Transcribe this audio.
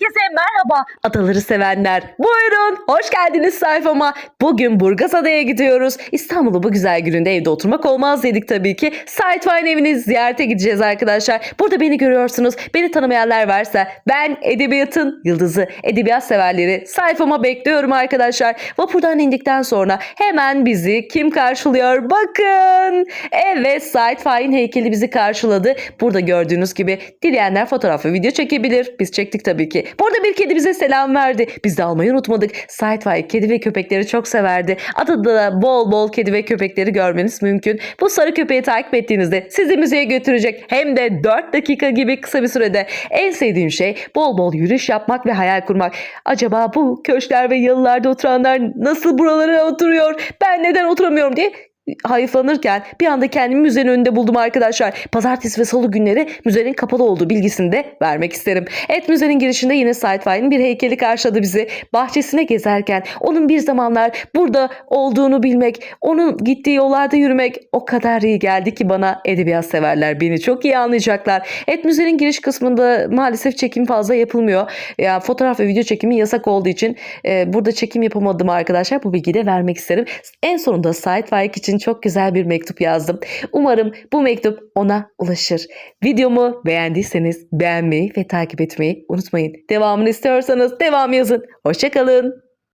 Herkese merhaba adaları sevenler. Buyurun hoş geldiniz sayfama. Bugün Burgazada'ya gidiyoruz. İstanbul'u bu güzel gününde evde oturmak olmaz dedik tabii ki. Sightfine evini ziyarete gideceğiz arkadaşlar. Burada beni görüyorsunuz. Beni tanımayanlar varsa ben edebiyatın yıldızı. Edebiyat severleri sayfama bekliyorum arkadaşlar. Vapurdan indikten sonra hemen bizi kim karşılıyor? Bakın. Evet Sightfine heykeli bizi karşıladı. Burada gördüğünüz gibi dileyenler fotoğraf ve video çekebilir. Biz çektik tabii ki. Burada bir kedi bize selam verdi. Biz de almayı unutmadık. Sightfine kedi ve köpekleri çok severdi. Adada da bol bol kedi ve köpekleri görmeniz mümkün. Bu sarı köpeği takip ettiğinizde sizi müzeye götürecek. Hem de 4 dakika gibi kısa bir sürede. En sevdiğim şey bol bol yürüyüş yapmak ve hayal kurmak. Acaba bu köşkler ve yalılarda oturanlar nasıl buralara oturuyor? Ben neden oturamıyorum diye hayıflanırken bir anda kendimi müzenin önünde buldum arkadaşlar. Pazartesi ve salı günleri müzenin kapalı olduğu bilgisini de vermek isterim. Evet müzenin girişinde yine Sightfine'in bir heykeli karşıladı bizi. Bahçesine gezerken onun bir zamanlar burada olduğunu bilmek, onun gittiği yollarda yürümek o kadar iyi geldi ki bana edebiyat severler beni çok iyi anlayacaklar. Evet müzenin giriş kısmında maalesef çekim fazla yapılmıyor. Ya fotoğraf ve video çekimi yasak olduğu için e, burada çekim yapamadım arkadaşlar. Bu bilgiyi de vermek isterim. En sonunda Sightfine için çok güzel bir mektup yazdım. Umarım bu mektup ona ulaşır. Videomu beğendiyseniz beğenmeyi ve takip etmeyi unutmayın. Devamını istiyorsanız devam yazın. Hoşçakalın.